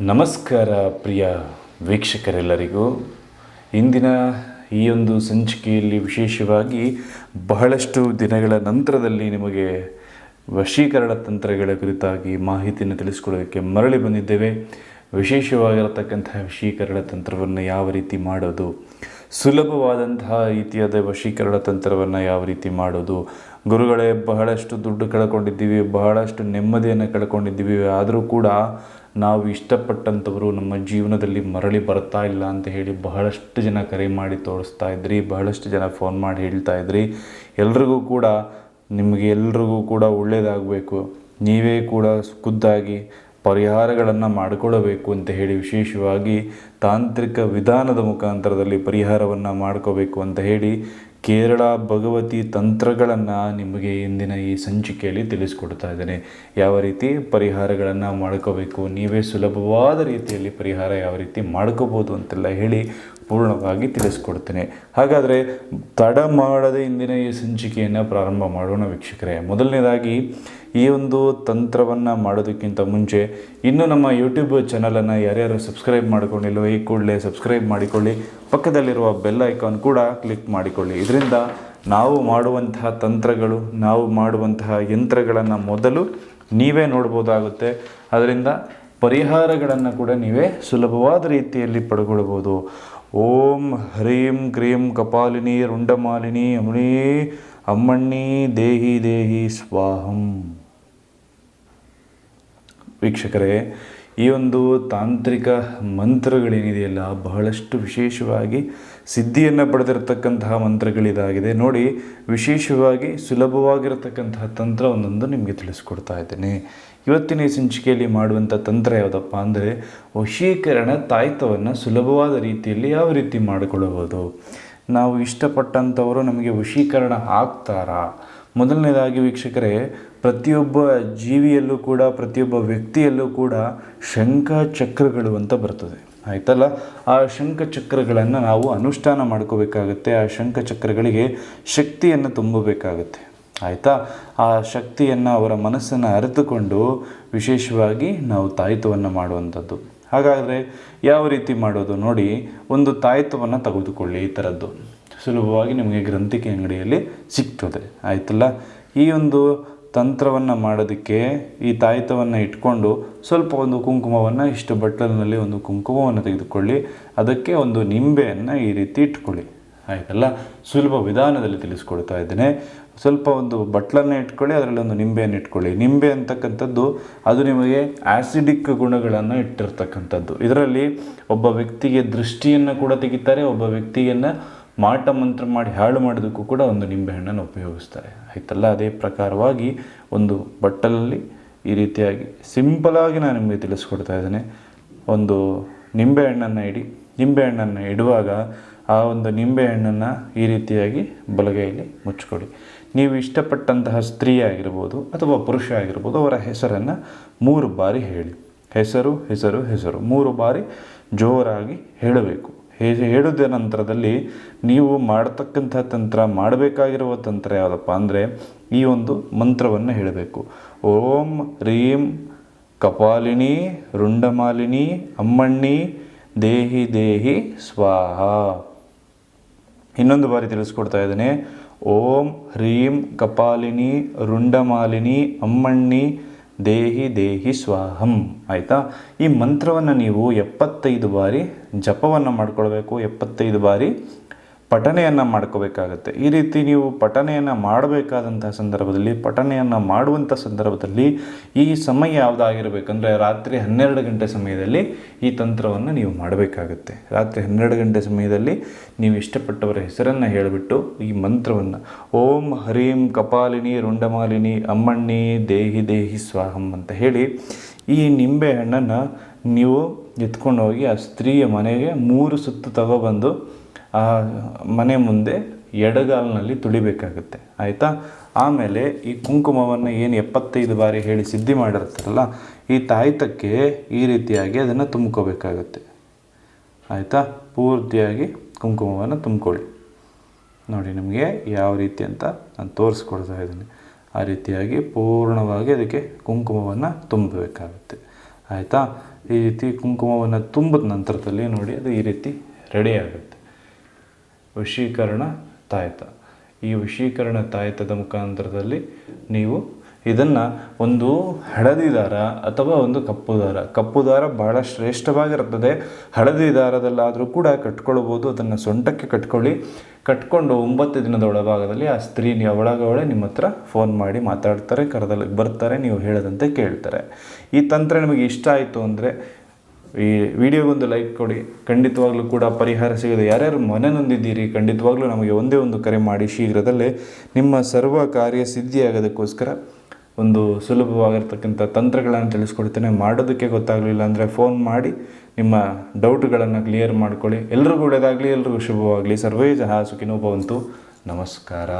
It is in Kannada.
ನಮಸ್ಕಾರ ಪ್ರಿಯ ವೀಕ್ಷಕರೆಲ್ಲರಿಗೂ. ಇಂದಿನ ಈ ಒಂದು ಸಂಚಿಕೆಯಲ್ಲಿ ವಿಶೇಷವಾಗಿ ಬಹಳಷ್ಟು ದಿನಗಳ ನಂತರದಲ್ಲಿ ನಿಮಗೆ ವಶೀಕರಣ ತಂತ್ರಗಳ ಕುರಿತಾಗಿ ಮಾಹಿತಿಯನ್ನು ತಿಳಿಸ್ಕೊಳ್ಳೋದಕ್ಕೆ ಮರಳಿ ಬಂದಿದ್ದೇವೆ. ವಿಶೇಷವಾಗಿರತಕ್ಕಂತಹ ವಶೀಕರಣ ತಂತ್ರವನ್ನು ಯಾವ ರೀತಿ ಮಾಡೋದು? ಸುಲಭವಾದಂತಹ ರೀತಿಯಾದ ವಶೀಕರಣ ತಂತ್ರವನ್ನು ಯಾವ ರೀತಿ ಮಾಡೋದು? ಗುರುಗಳೇ, ಬಹಳಷ್ಟು ದುಡ್ಡು ಕಳ್ಕೊಂಡಿದ್ದೀವಿ, ಬಹಳಷ್ಟು ನೆಮ್ಮದಿಯನ್ನು ಕಳ್ಕೊಂಡಿದ್ದೀವಿ. ಆದರೂ ಕೂಡ ನಾವು ಇಷ್ಟಪಟ್ಟಂಥವರು ನಮ್ಮ ಜೀವನದಲ್ಲಿ ಮರಳಿ ಬರ್ತಾ ಇಲ್ಲ ಅಂತ ಹೇಳಿ ಬಹಳಷ್ಟು ಜನ ಕರೆ ಮಾಡಿ ತೋರಿಸ್ತಾ ಇದ್ರಿ, ಬಹಳಷ್ಟು ಜನ ಫೋನ್ ಮಾಡಿ ಹೇಳ್ತಾ ಇದ್ರಿ. ಎಲ್ರಿಗೂ ಕೂಡ ನಿಮಗೆ ಎಲ್ರಿಗೂ ಕೂಡ ಒಳ್ಳೆಯದಾಗಬೇಕು ನೀವೇ ಕೂಡ ಖುದ್ದಾಗಿ ಪರಿಹಾರಗಳನ್ನು ಮಾಡಿಕೊಳ್ಳಬೇಕು ಅಂತ ಹೇಳಿ ವಿಶೇಷವಾಗಿ ತಾಂತ್ರಿಕ ವಿಧಾನದ ಮುಖಾಂತರದಲ್ಲಿ ಪರಿಹಾರವನ್ನು ಮಾಡ್ಕೋಬೇಕು ಅಂತ ಹೇಳಿ ಕೇರಳ ಭಗವತಿ ತಂತ್ರಗಳನ್ನು ನಿಮಗೆ ಇಂದಿನ ಈ ಸಂಚಿಕೆಯಲ್ಲಿ ತಿಳಿಸ್ಕೊಡ್ತಾ ಇದ್ದೇನೆ. ಯಾವ ರೀತಿ ಪರಿಹಾರಗಳನ್ನು ಮಾಡ್ಕೋಬೇಕು ನೀವೇ ಸುಲಭವಾದ ರೀತಿಯಲ್ಲಿ ಪರಿಹಾರ ಯಾವ ರೀತಿ ಮಾಡ್ಕೋಬೋದು ಅಂತೆಲ್ಲ ಹೇಳಿ ಪೂರ್ಣವಾಗಿ ತಿಳಿಸ್ಕೊಡ್ತೇನೆ. ಹಾಗಾದರೆ ತಡ ಮಾಡದೆ ಇಂದಿನ ಈ ಸಂಚಿಕೆಯನ್ನು ಪ್ರಾರಂಭ ಮಾಡೋಣ ವೀಕ್ಷಕರೇ. ಮೊದಲನೇದಾಗಿ ಈ ಒಂದು ತಂತ್ರವನ್ನು ಮಾಡೋದಕ್ಕಿಂತ ಮುಂಚೆ ಇನ್ನೂ ನಮ್ಮ ಯೂಟ್ಯೂಬ್ ಚಾನಲನ್ನು ಯಾರ್ಯಾರು ಸಬ್ಸ್ಕ್ರೈಬ್ ಮಾಡಿಕೊಂಡಿಲ್ಲೋ ಈ ಕೂಡಲೇ ಸಬ್ಸ್ಕ್ರೈಬ್ ಮಾಡಿಕೊಳ್ಳಿ. ಪಕ್ಕದಲ್ಲಿರುವ ಬೆಲ್ ಐಕಾನ್ ಕೂಡ ಕ್ಲಿಕ್ ಮಾಡಿಕೊಳ್ಳಿ. ಇದರಿಂದ ನಾವು ಮಾಡುವಂತಹ ತಂತ್ರಗಳು, ನಾವು ಮಾಡುವಂತಹ ಯಂತ್ರಗಳನ್ನು ಮೊದಲು ನೀವೇ ನೋಡ್ಬೋದಾಗುತ್ತೆ. ಅದರಿಂದ ಪರಿಹಾರಗಳನ್ನು ಕೂಡ ನೀವೇ ಸುಲಭವಾದ ರೀತಿಯಲ್ಲಿ ಪಡ್ಕೊಳ್ಬೋದು. ಓಂ ಹ್ರೀಂ ಕ್ರೀಂ ಕಪಾಲಿನಿ ರುಂಡಮಾಲಿನಿ ಅಮಣಿ ಅಮ್ಮಣ್ಣಿ ದೇಹಿ ದೇಹಿ ಸ್ವಾಹಂ. ವೀಕ್ಷಕರೇ, ಈ ಒಂದು ತಾಂತ್ರಿಕ ಮಂತ್ರಗಳೇನಿದೆಯಲ್ಲ, ಬಹಳಷ್ಟು ವಿಶೇಷವಾಗಿ ಸಿದ್ಧಿಯನ್ನು ಪಡೆದಿರತಕ್ಕಂತಹ ಮಂತ್ರಗಳಿದಾಗಿದೆ. ನೋಡಿ, ವಿಶೇಷವಾಗಿ ಸುಲಭವಾಗಿರತಕ್ಕಂತಹ ತಂತ್ರ ಒಂದೊಂದು ನಿಮಗೆ ತಿಳಿಸ್ಕೊಡ್ತಾ ಇದ್ದೇನೆ. ಇವತ್ತಿನ ಈ ಸಂಚಿಕೆಯಲ್ಲಿ ಮಾಡುವಂಥ ತಂತ್ರ ಯಾವುದಪ್ಪ ಅಂದರೆ ವಶೀಕರಣ ತಾಯ್ತವನ್ನು ಸುಲಭವಾದ ರೀತಿಯಲ್ಲಿ ಯಾವ ರೀತಿ ಮಾಡಿಕೊಳ್ಳಬಹುದು? ನಾವು ಇಷ್ಟಪಟ್ಟಂಥವರು ನಮಗೆ ವಶೀಕರಣ ಆಗ್ತಾರಾ? ಮೊದಲನೇದಾಗಿ ವೀಕ್ಷಕರೇ, ಪ್ರತಿಯೊಬ್ಬ ಜೀವಿಯಲ್ಲೂ ಕೂಡ, ಪ್ರತಿಯೊಬ್ಬ ವ್ಯಕ್ತಿಯಲ್ಲೂ ಕೂಡ ಶಂಖ ಚಕ್ರಗಳು ಅಂತ ಬರ್ತದೆ. ಆಯ್ತಲ್ಲ? ಆ ಶಂಖ ಚಕ್ರಗಳನ್ನು ನಾವು ಅನುಷ್ಠಾನ ಮಾಡ್ಕೋಬೇಕಾಗತ್ತೆ, ಆ ಶಂಖ ಚಕ್ರಗಳಿಗೆ ಶಕ್ತಿಯನ್ನು ತುಂಬಬೇಕಾಗತ್ತೆ. ಆಯಿತಾ? ಆ ಶಕ್ತಿಯನ್ನು ಅವರ ಮನಸ್ಸನ್ನು ಅರಿತುಕೊಂಡು ವಿಶೇಷವಾಗಿ ನಾವು ತಾಯಿತವನ್ನು ಮಾಡುವಂಥದ್ದು. ಹಾಗಾದರೆ ಯಾವ ರೀತಿ ಮಾಡೋದು ನೋಡಿ, ಒಂದು ತಾಯಿತವನ್ನು ತೆಗೆದುಕೊಳ್ಳಿ ಈ ಥರದ್ದು. ಸುಲಭವಾಗಿ ನಿಮಗೆ ಗ್ರಂಥಿಕೆ ಅಂಗಡಿಯಲ್ಲಿ ಸಿಗ್ತದೆ. ಆಯ್ತಲ್ಲ? ಈ ಒಂದು ತಂತ್ರವನ್ನು ಮಾಡೋದಕ್ಕೆ ಈ ತಾಯಿತವನ್ನು ಇಟ್ಕೊಂಡು ಸ್ವಲ್ಪ ಒಂದು ಕುಂಕುಮವನ್ನು, ಇಷ್ಟು ಬಟ್ಟಲಿನಲ್ಲಿ ಒಂದು ಕುಂಕುಮವನ್ನು ತೆಗೆದುಕೊಳ್ಳಿ. ಅದಕ್ಕೆ ಒಂದು ನಿಂಬೆಯನ್ನು ಈ ರೀತಿ ಇಟ್ಕೊಳ್ಳಿ. ಆಯ್ತಲ್ಲ ಸುಲಭ ವಿಧಾನದಲ್ಲಿ ತಿಳಿಸ್ಕೊಡ್ತಾ ಇದ್ದೇನೆ. ಸ್ವಲ್ಪ ಒಂದು ಬಟ್ಲನ್ನು ಇಟ್ಕೊಳ್ಳಿ, ಅದರಲ್ಲಿ ಒಂದು ನಿಂಬೆಯನ್ನು ಇಟ್ಕೊಳ್ಳಿ. ನಿಂಬೆ ಅಂತಕ್ಕಂಥದ್ದು ಅದು ನಿಮಗೆ ಆ್ಯಸಿಡಿಕ್ ಗುಣಗಳನ್ನು ಇಟ್ಟಿರ್ತಕ್ಕಂಥದ್ದು. ಇದರಲ್ಲಿ ಒಬ್ಬ ವ್ಯಕ್ತಿಗೆ ದೃಷ್ಟಿಯನ್ನು ಕೂಡ ತೆಗಿತಾರೆ, ಒಬ್ಬ ವ್ಯಕ್ತಿಯನ್ನು ಮಾಟ ಮಂತ್ರ ಮಾಡಿ ಹಾಳು ಮಾಡೋದಕ್ಕೂ ಕೂಡ ಒಂದು ನಿಂಬೆಹಣ್ಣನ್ನು ಉಪಯೋಗಿಸ್ತಾರೆ. ಆಯ್ತಲ್ಲ? ಅದೇ ಪ್ರಕಾರವಾಗಿ ಒಂದು ಬಟ್ಟಲಲ್ಲಿ ಈ ರೀತಿಯಾಗಿ ಸಿಂಪಲಾಗಿ ನಾನು ನಿಮಗೆ ತಿಳಿಸ್ಕೊಡ್ತಾ ಇದ್ದೇನೆ. ಒಂದು ನಿಂಬೆಹಣ್ಣನ್ನು ಇಡಿ. ನಿಂಬೆಹಣ್ಣನ್ನು ಇಡುವಾಗ ಆ ಒಂದು ನಿಂಬೆಹಣ್ಣನ್ನು ಈ ರೀತಿಯಾಗಿ ಬಲಗೈಯಲ್ಲಿ ಮುಚ್ಚಿಕೊಡಿ ನೀವು ಇಷ್ಟಪಟ್ಟಂತಹ ಸ್ತ್ರೀ ಆಗಿರ್ಬೋದು ಅಥವಾ ಪುರುಷ ಆಗಿರ್ಬೋದು ಅವರ ಹೆಸರನ್ನು ಮೂರು ಬಾರಿ ಹೇಳಿ. ಹೆಸರು ಹೆಸರು ಹೆಸರು. ಮೂರು ಬಾರಿ ಜೋರಾಗಿ ಹೇಳಬೇಕು. ಹೇಳಿದ ನಂತರದಲ್ಲಿ ನೀವು ಮಾಡತಕ್ಕಂಥ ತಂತ್ರ, ಮಾಡಬೇಕಾಗಿರುವ ತಂತ್ರ ಯಾವುದಪ್ಪ ಅಂದರೆ ಈ ಒಂದು ಮಂತ್ರವನ್ನು ಹೇಳಬೇಕು. ಓಂ ರೀಂ ಕಪಾಲಿನಿ ರುಂಡಮಾಲಿನಿ ಅಮ್ಮಣ್ಣಿ ದೇಹಿ ದೇಹಿ ಸ್ವಾಹ. ಇನ್ನೊಂದು ಬಾರಿ ತಿಳಿಸ್ಕೊಡ್ತಾ ಇದ್ದೇನೆ. ಓಂ ಹ್ರೀಂ ಕಪಾಲಿನಿ ರುಂಡಮಾಲಿನಿ ಅಮ್ಮಣ್ಣಿ ದೇಹಿ ದೇಹಿ ಸ್ವಾಹಂ. ಆಯಿತಾ? ಈ ಮಂತ್ರವನ್ನು ನೀವು ಎಪ್ಪತ್ತೈದು ಬಾರಿ ಜಪವನ್ನು ಮಾಡ್ಕೊಳ್ಬೇಕು. ಎಪ್ಪತ್ತೈದು ಬಾರಿ ಪಠನೆಯನ್ನು ಮಾಡ್ಕೋಬೇಕಾಗತ್ತೆ. ಈ ರೀತಿ ನೀವು ಪಠನೆಯನ್ನು ಮಾಡಬೇಕಾದಂಥ ಸಂದರ್ಭದಲ್ಲಿ, ಪಠನೆಯನ್ನು ಮಾಡುವಂಥ ಸಂದರ್ಭದಲ್ಲಿ ಈ ಸಮಯ ಯಾವುದಾಗಿರಬೇಕಂದ್ರೆ ರಾತ್ರಿ ಹನ್ನೆರಡು ಗಂಟೆ ಸಮಯದಲ್ಲಿ ಈ ತಂತ್ರವನ್ನು ನೀವು ಮಾಡಬೇಕಾಗತ್ತೆ. ರಾತ್ರಿ ಹನ್ನೆರಡು ಗಂಟೆ ಸಮಯದಲ್ಲಿ ನೀವು ಇಷ್ಟಪಟ್ಟವರ ಹೆಸರನ್ನು ಹೇಳಿಬಿಟ್ಟು ಈ ಮಂತ್ರವನ್ನು, ಓಂ ಹರೀಂ ಕಪಾಲಿನಿ ರುಂಡಮಾಲಿನಿ ಅಮ್ಮಣ್ಣಿ ದೇಹಿ ದೇಹಿ ಸ್ವಾಹಂ ಅಂತ ಹೇಳಿ ಈ ನಿಂಬೆ ಹಣ್ಣನ್ನು ನೀವು ಎತ್ಕೊಂಡು ಹೋಗಿ ಆ ಸ್ತ್ರೀಯ ಮನೆಗೆ ಮೂರು ಸುತ್ತು ತಗೊಬಂದು ಆ ಮನೆ ಮುಂದೆ ಎಡಗಾಲಿನಲ್ಲಿ ತುಳಿಬೇಕಾಗುತ್ತೆ. ಆಯಿತಾ? ಆಮೇಲೆ ಈ ಕುಂಕುಮವನ್ನು ಏನು ಎಪ್ಪತ್ತೈದು ಬಾರಿ ಹೇಳಿ ಸಿದ್ಧಿ ಮಾಡಿರ್ತಾರಲ್ಲ, ಈ ತಾಯ್ತಕ್ಕೆ ಈ ರೀತಿಯಾಗಿ ಅದನ್ನು ತುಂಬ್ಕೋಬೇಕಾಗುತ್ತೆ. ಆಯಿತಾ? ಪೂರ್ತಿಯಾಗಿ ಕುಂಕುಮವನ್ನು ತುಂಬ್ಕೊಳ್ಳಿ. ನೋಡಿ ನಿಮಗೆ ಯಾವ ರೀತಿ ಅಂತ ನಾನು ತೋರಿಸ್ಕೊಡ್ತಾ ಇದ್ದೀನಿ. ಆ ರೀತಿಯಾಗಿ ಪೂರ್ಣವಾಗಿ ಅದಕ್ಕೆ ಕುಂಕುಮವನ್ನು ತುಂಬಬೇಕಾಗುತ್ತೆ. ಆಯಿತಾ? ಈ ರೀತಿ ಕುಂಕುಮವನ್ನು ತುಂಬಿದ ನಂತರದಲ್ಲಿ ನೋಡಿ ಅದು ಈ ರೀತಿ ರೆಡಿ ಆಗುತ್ತೆ. ವಶೀಕರಣ ತಾಯತ. ಈ ವಶೀಕರಣ ತಾಯತದ ಮುಖಾಂತರದಲ್ಲಿ ನೀವು ಇದನ್ನು ಒಂದು ಹಳದಿ ದಾರ ಅಥವಾ ಒಂದು ಕಪ್ಪು ದಾರ. ಕಪ್ಪು ದಾರ ಬಹಳ ಶ್ರೇಷ್ಠವಾಗಿರುತ್ತದೆ. ಹಳದಿ ದಾರದಲ್ಲಾದರೂ ಕೂಡ ಕಟ್ಕೊಳ್ಬೋದು. ಅದನ್ನು ಸೊಂಟಕ್ಕೆ ಕಟ್ಕೊಳ್ಳಿ. ಕಟ್ಕೊಂಡು ಒಂಬತ್ತು ದಿನದ ಒಳಭಾಗದಲ್ಲಿ ಆ ಸ್ತ್ರೀ ನೀವು ಒಳಗವಳೆ ನಿಮ್ಮ ಹತ್ರ ಫೋನ್ ಮಾಡಿ ಮಾತಾಡ್ತಾರೆ ಕರೆದಲ್ಲಿ ಬರ್ತಾರೆ, ನೀವು ಹೇಳದಂತೆ ಕೇಳ್ತಾರೆ. ಈ ತಂತ್ರ ನಿಮಗೆ ಇಷ್ಟ ಆಯಿತು ಅಂದರೆ ಈ ವಿಡಿಯೋಗೊಂದು ಲೈಕ್ ಕೊಡಿ. ಖಂಡಿತವಾಗ್ಲೂ ಕೂಡ ಪರಿಹಾರ ಸಿಗೋದು ಯಾರ್ಯಾರು ಮನೆ ನೊಂದಿದ್ದೀರಿ, ಖಂಡಿತವಾಗ್ಲೂ ನಮಗೆ ಒಂದೇ ಒಂದು ಕರೆ ಮಾಡಿ ಶೀಘ್ರದಲ್ಲೇ ನಿಮ್ಮ ಸರ್ವ ಕಾರ್ಯ ಸಿದ್ಧಿಯಾಗೋದಕ್ಕೋಸ್ಕರ ಒಂದು ಸುಲಭವಾಗಿರ್ತಕ್ಕಂಥ ತಂತ್ರಗಳನ್ನು ತಿಳಿಸ್ಕೊಡ್ತೇನೆ. ಮಾಡೋದಕ್ಕೆ ಗೊತ್ತಾಗಲಿಲ್ಲ ಅಂದರೆ ಫೋನ್ ಮಾಡಿ ನಿಮ್ಮ ಡೌಟ್ಗಳನ್ನು ಕ್ಲಿಯರ್ ಮಾಡ್ಕೊಳ್ಳಿ. ಎಲ್ರಿಗೂ ಒಳ್ಳೆಯದಾಗಲಿ ಎಲ್ರಿಗೂ ಶುಭವಾಗಲಿ. ಸರ್ವೇ ಜಹ ಭವಂತು. ನಮಸ್ಕಾರ.